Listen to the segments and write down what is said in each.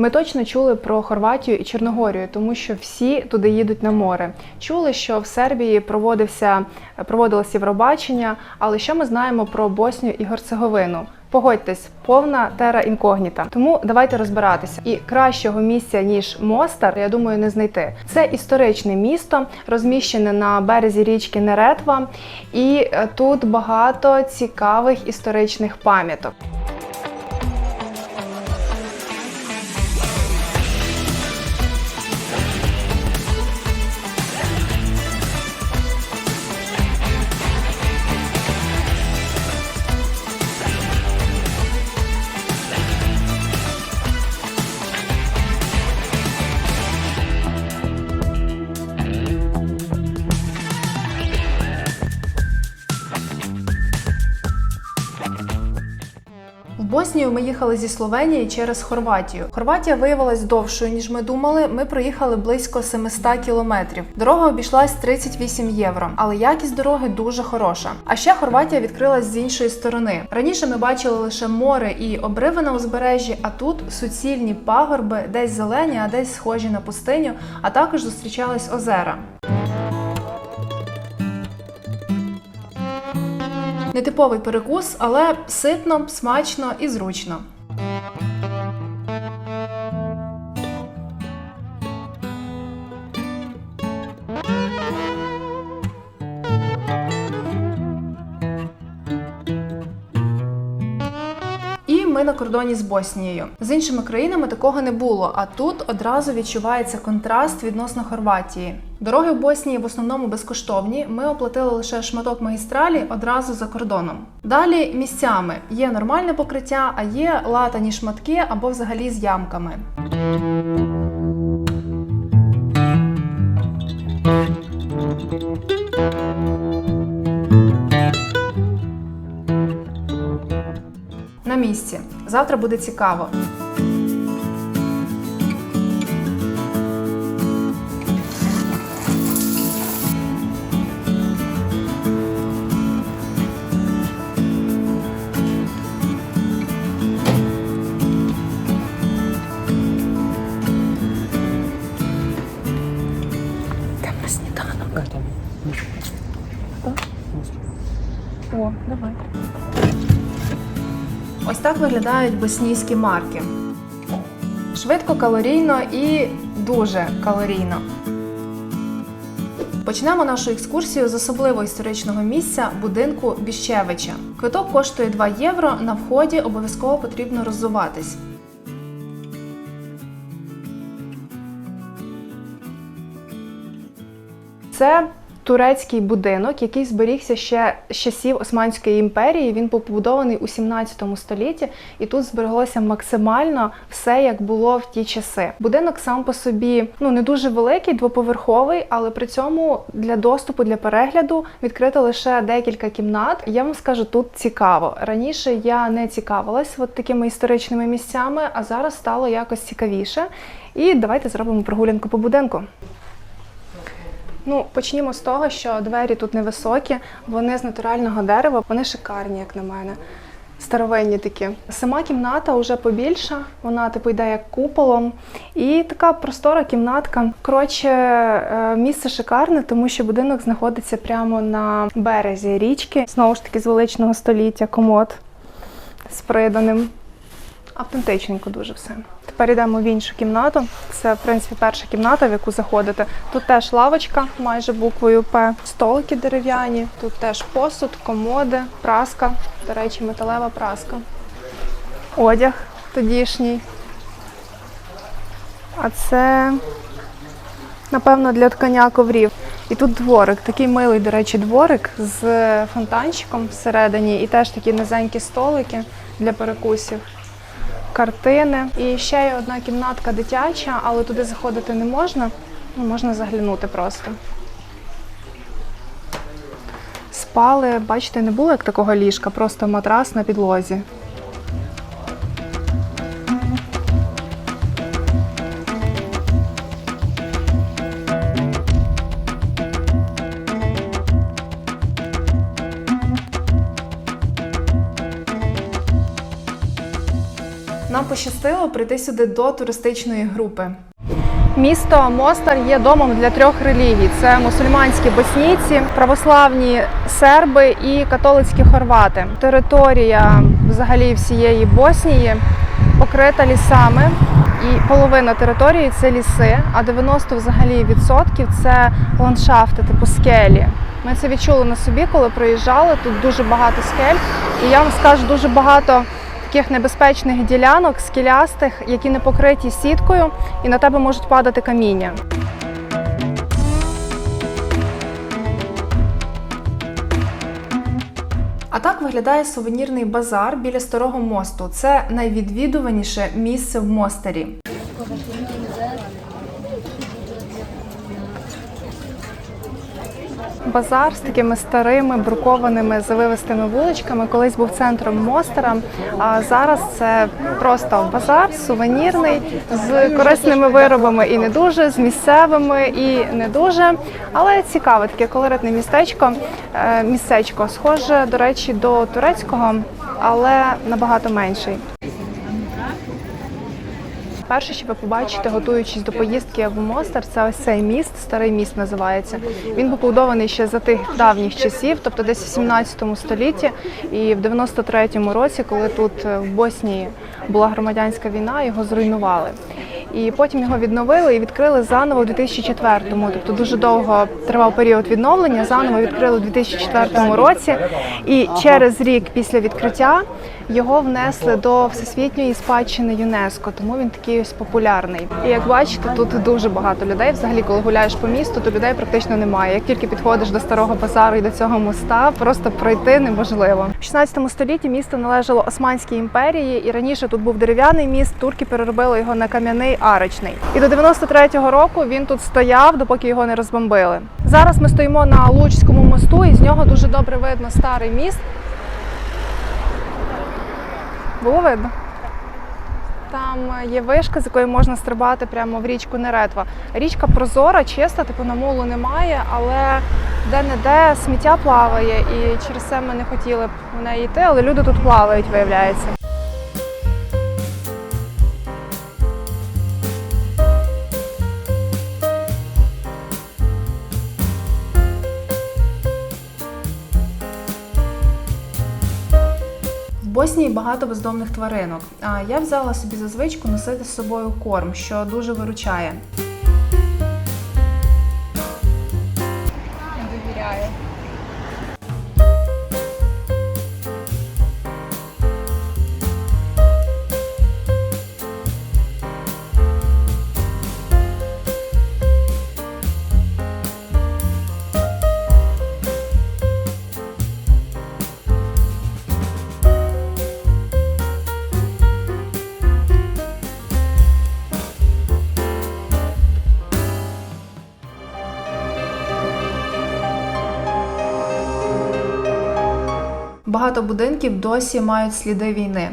Ми точно чули про Хорватію і Чорногорію, тому що всі туди їдуть на море. Чули, що в Сербії проводився проводилось Євробачення, але що ми знаємо про Боснію і Герцеговину? Погодьтесь, повна тера інкогніта. Тому давайте розбиратися. І кращого місця ніж Мостар, я думаю, не знайти. Це історичне місто, розміщене на березі річки Неретва, і е, тут багато цікавих історичних пам'яток. Ми їхали зі Словенії через Хорватію. Хорватія виявилась довшою, ніж ми думали. Ми проїхали близько 700 кілометрів. Дорога обійшлась 38 євро, але якість дороги дуже хороша. А ще Хорватія відкрилась з іншої сторони. Раніше ми бачили лише море і обриви на узбережжі, а тут суцільні пагорби, десь зелені, а десь схожі на пустиню, а також зустрічались озера. Нетиповий перекус, але ситно, смачно і зручно. Ми на кордоні з Боснією. З іншими країнами такого не було, а тут одразу відчувається контраст відносно Хорватії. Дороги в Боснії в основному безкоштовні. Ми оплатили лише шматок магістралі одразу за кордоном. Далі місцями є нормальне покриття, а є латані шматки або взагалі з ямками. На місці. Завтра буде цікаво. Сніданок. О, давай. Ось так виглядають боснійські марки. Швидко, калорійно і дуже калорійно. Почнемо нашу екскурсію з особливо історичного місця будинку Біщевича. Квиток коштує 2 євро. На вході обов'язково потрібно роззуватись. Це турецький будинок, який зберігся ще з часів Османської імперії. Він був побудований у 17 столітті, і тут збереглося максимально все, як було в ті часи. Будинок сам по собі ну не дуже великий, двоповерховий, але при цьому для доступу для перегляду відкрито лише декілька кімнат. Я вам скажу, тут цікаво. Раніше я не цікавилась от такими історичними місцями, а зараз стало якось цікавіше. І давайте зробимо прогулянку по будинку. Ну, почнімо з того, що двері тут невисокі, вони з натурального дерева, вони шикарні, як на мене. Старовинні такі. Сама кімната вже побільша, вона типу йде як куполом. І така простора кімнатка. Коротше, е, місце шикарне, тому що будинок знаходиться прямо на березі річки. Знову ж таки, з величного століття, комод з приданим. Автентичненько дуже все. Тепер йдемо в іншу кімнату. Це, в принципі, перша кімната, в яку заходите. Тут теж лавочка, майже буквою П, столики дерев'яні, тут теж посуд, комоди, праска. До речі, металева праска. Одяг тодішній. А це, напевно, для ткання коврів. І тут дворик, такий милий, до речі, дворик з фонтанчиком всередині, і теж такі низенькі столики для перекусів картини. І ще є одна кімнатка дитяча, але туди заходити не можна. Ну, можна заглянути просто. Спали, бачите, не було як такого ліжка, просто матрас на підлозі. Пощастило прийти сюди до туристичної групи. Місто Мостар є домом для трьох релігій: це мусульманські боснійці, православні серби і католицькі хорвати. Територія взагалі всієї Боснії покрита лісами, і половина території це ліси, а 90 взагалі відсотків це ландшафти, типу скелі. Ми це відчули на собі, коли проїжджали. Тут дуже багато скель, і я вам скажу дуже багато таких небезпечних ділянок, скелястих, які не покриті сіткою, і на тебе можуть падати каміння. А так виглядає сувенірний базар біля старого мосту. Це найвідвідуваніше місце в Мостарі. Базар з такими старими брукованими завивистими вуличками колись був центром Мостера. А зараз це просто базар сувенірний з корисними виробами і не дуже, з місцевими і не дуже. Але цікаве таке колоритне містечко. Е, Містечко схоже, до речі, до турецького, але набагато менший. Перше, що ви побачите, готуючись до поїздки в Мостер, це ось цей міст, старий міст називається. Він побудований ще за тих давніх часів, тобто десь у 17 столітті. І в 93-му році, коли тут е, в Боснії була громадянська війна, його зруйнували. І потім його відновили і відкрили заново у 2004-му. Тобто дуже довго тривав період відновлення. Заново відкрили у 2004 році. І через рік після відкриття його внесли до всесвітньої спадщини ЮНЕСКО, тому він такий ось популярний. І як бачите, тут дуже багато людей. Взагалі, коли гуляєш по місту, то людей практично немає. Як тільки підходиш до старого базару і до цього моста, просто пройти неможливо. В 16 столітті місто належало Османській імперії, і раніше тут був дерев'яний міст. Турки переробили його на кам'яний арочний. І до 93-го року він тут стояв, допоки його не розбомбили. Зараз ми стоїмо на Луцькому мосту, і з нього дуже добре видно старий міст. Було видно? Там є вишка, з якої можна стрибати прямо в річку Неретва. Річка прозора, чиста, типу намолу немає, але де-не-де сміття плаває, і через це ми не хотіли б в неї йти, але люди тут плавають, виявляється. Боснії багато бездомних тваринок. А я взяла собі за звичку носити з собою корм, що дуже виручає. Багато будинків досі мають сліди війни.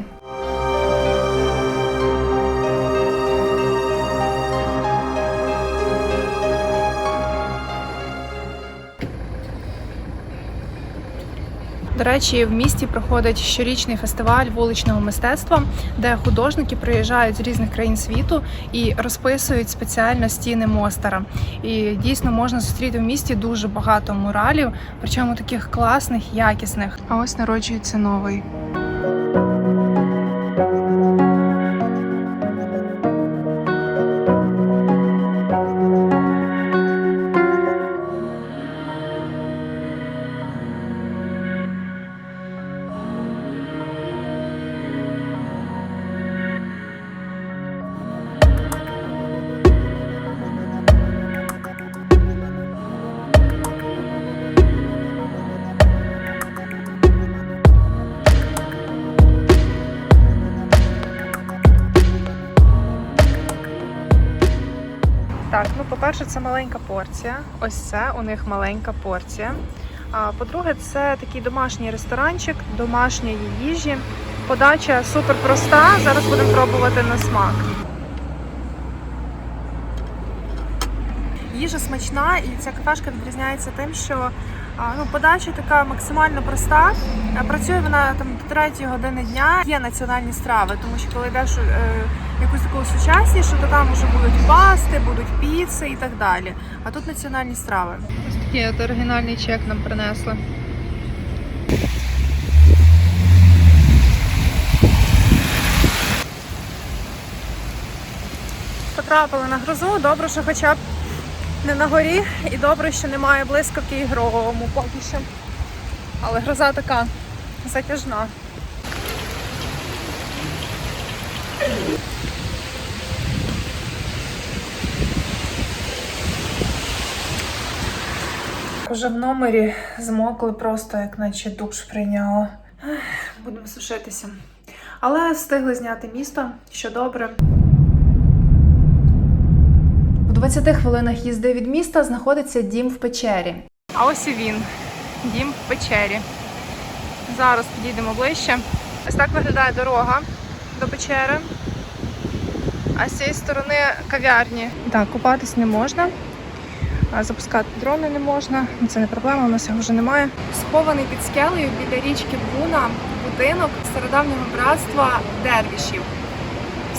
До речі, в місті проходить щорічний фестиваль вуличного мистецтва, де художники приїжджають з різних країн світу і розписують спеціально стіни Мостера. І дійсно можна зустріти в місті дуже багато муралів, причому таких класних, якісних. А ось народжується новий. По-перше, це маленька порція. Ось це у них маленька порція. А по-друге, це такий домашній ресторанчик, домашньої їжі. Подача супер проста. Зараз будемо пробувати на смак. Їжа смачна, і ця кафешка відрізняється тим, що ну, подача така максимально проста. Е, Працює вона там до 3 години дня. Є національні страви, тому що коли йдеш е, якусь таку сучаснішу, то там вже будуть пасти, будуть піци і так далі. А тут національні страви. Ось такий от оригінальний чек нам принесли. Потрапили на грозу. Добре, що хоча б не на горі, і добре, що немає блискавки і грому поки що. Але гроза така затяжна. Уже в номері змокли просто, як наче душ прийняла. Будемо сушитися. Але встигли зняти місто, що добре. В 20 хвилинах їзди від міста знаходиться дім в печері. А ось і він. Дім в печері. Зараз підійдемо ближче. Ось так виглядає дорога до печери. А з цієї сторони кав'ярні. Так, купатись не можна. Запускати дрони не можна. Це не проблема, у нас його вже немає. Схований під скелею біля річки Буна будинок стародавнього братства дервішів.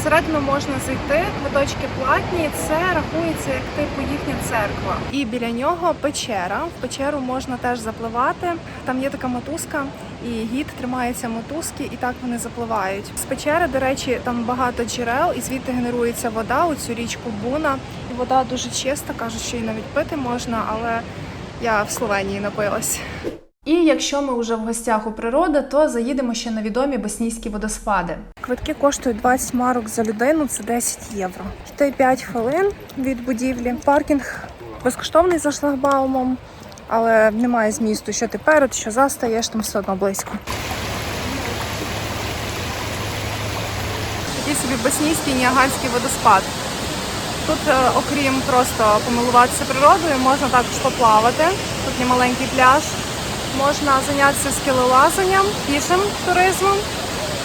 Всередину можна зайти, квиточки платні, це рахується як типу їхня церква. І біля нього печера. В печеру можна теж запливати. Там є така мотузка, і гід тримається мотузки, і так вони запливають. З печери, до речі, там багато джерел, і звідти генерується вода у цю річку Буна. І вода дуже чиста, кажуть, що її навіть пити можна, але я в Словенії напилась. І якщо ми вже в гостях у природи, то заїдемо ще на відомі боснійські водоспади. Квитки коштують 20 марок за людину, це 10 євро. Йти 5 хвилин від будівлі. Паркінг безкоштовний за шлагбаумом, але немає змісту, що ти перед, що застаєш, там все одно близько. Такий собі боснійський ніагарський водоспад. Тут, е, окрім просто помилуватися природою, можна також поплавати. Тут є маленький пляж. Можна зайнятися скелелазанням, пішим туризмом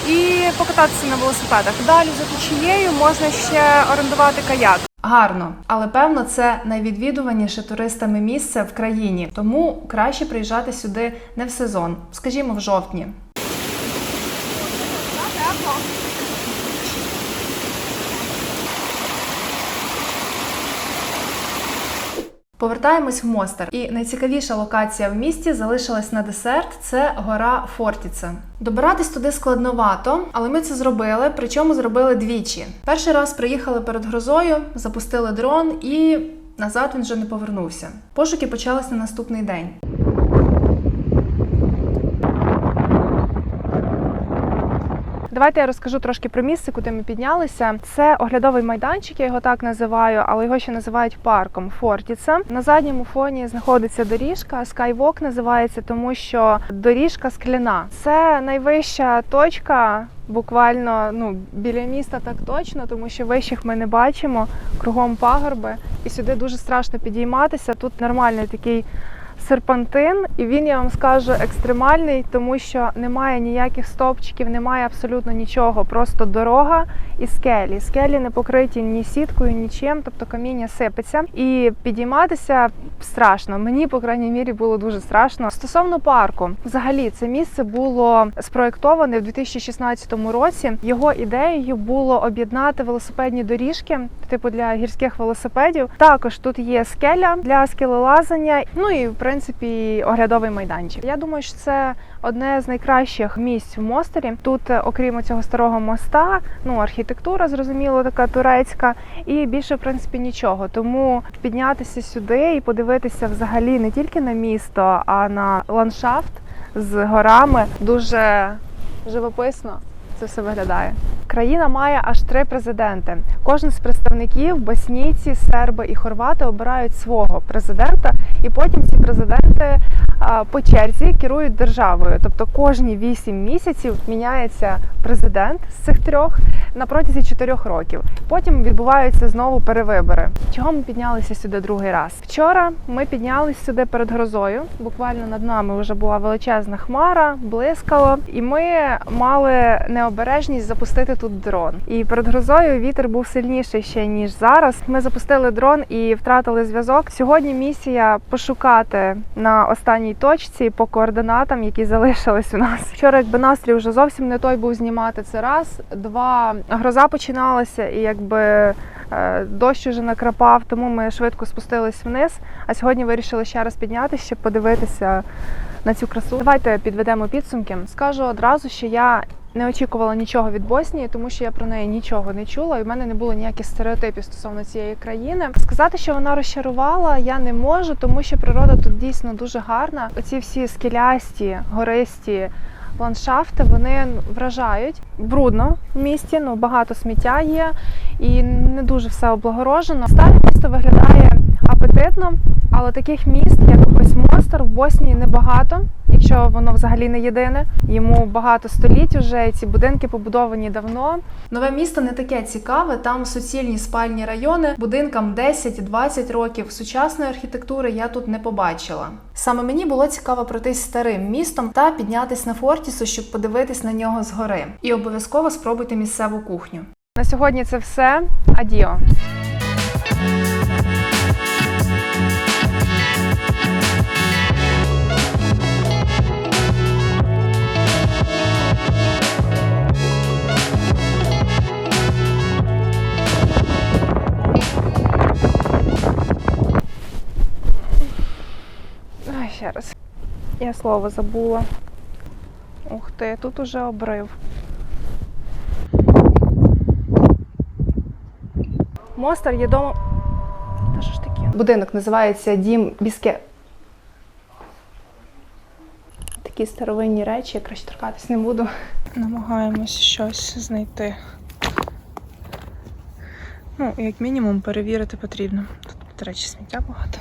і покататися на велосипедах. Далі за течією можна ще орендувати каяк. Гарно, але певно це найвідвідуваніше туристами місце в країні, тому краще приїжджати сюди не в сезон, скажімо, в жовтні. Повертаємось в Мостер, і найцікавіша локація в місті залишилась на десерт. Це гора Фортіце. Добиратись туди складновато, але ми це зробили. Причому зробили двічі. Перший раз приїхали перед грозою, запустили дрон і назад він вже не повернувся. Пошуки почалися на наступний день. Давайте я розкажу трошки про місце, куди ми піднялися. Це оглядовий майданчик, я його так називаю, але його ще називають парком Фортіца. На задньому фоні знаходиться доріжка. Скайвок називається, тому що доріжка скляна. Це найвища точка. Буквально ну біля міста так точно, тому що вищих ми не бачимо. Кругом пагорби, і сюди дуже страшно підійматися. Тут нормальний такий серпантин, і він, я вам скажу, екстремальний, тому що немає ніяких стовпчиків, немає абсолютно нічого. Просто дорога і скелі. Скелі не покриті ні сіткою, нічим, тобто каміння сипеться. І підійматися страшно. Мені, по крайній мірі, було дуже страшно. Стосовно парку, взагалі, це місце було спроєктоване в 2016 році. Його ідеєю було об'єднати велосипедні доріжки, типу для гірських велосипедів. Також тут є скеля для скелелазання. Ну і в принципі оглядовий майданчик. Я думаю, що це одне з найкращих місць в Мостері. Тут, е, окрім цього старого моста, ну архітектура зрозуміло, така турецька, і більше в принципі нічого. Тому піднятися сюди і подивитися взагалі не тільки на місто, а на ландшафт з горами дуже живописно. Це все виглядає. Країна має аж три президенти. Кожен з представників боснійці, серби і хорвати обирають свого президента, і потім ці президенти по черзі керують державою. Тобто кожні вісім місяців міняється президент з цих трьох на протязі чотирьох років. Потім відбуваються знову перевибори. Чого ми піднялися сюди другий раз? Вчора ми піднялися сюди перед грозою. Буквально над нами вже була величезна хмара, блискало, і ми мали необережність запустити тут дрон. І перед грозою вітер був сильніший ще ніж зараз. Ми запустили дрон і втратили зв'язок. Сьогодні місія пошукати на останній точці по координатам, які залишились у нас. Вчора, якби настрій вже зовсім не той був знімати це раз. Два гроза починалася, і якби е, дощ уже накрапав, тому ми швидко спустились вниз. А сьогодні вирішили ще раз піднятися, щоб подивитися на цю красу. Давайте підведемо підсумки. Скажу одразу, що я не очікувала нічого від Боснії, тому що я про неї нічого не чула, і в мене не було ніяких стереотипів стосовно цієї країни. Сказати, що вона розчарувала, я не можу, тому що природа тут дійсно дуже гарна. Оці всі скелясті, гористі. Ландшафти вони вражають брудно в місті, ну багато сміття є і не дуже все облагорожено. Старе місто виглядає апетитно, але таких міст, як ось Мостер, в Боснії небагато, якщо воно взагалі не єдине. Йому багато століть вже і ці будинки побудовані давно. Нове місто не таке цікаве. Там суцільні спальні райони, будинкам 10-20 років. Сучасної архітектури я тут не побачила. Саме мені було цікаво пройтись старим містом та піднятись на Фортісу, щоб подивитись на нього згори. І обов'язково спробуйте місцеву кухню. На сьогодні це все. Адіо! Слово забула. Ух ти, тут уже обрив. Мостер є дома. Та що ж таке? Будинок називається Дім Біске. Такі старовинні речі, я краще торкатись не буду. Намагаємось щось знайти. Ну, як мінімум, перевірити потрібно. Тут, до речі, сміття багато.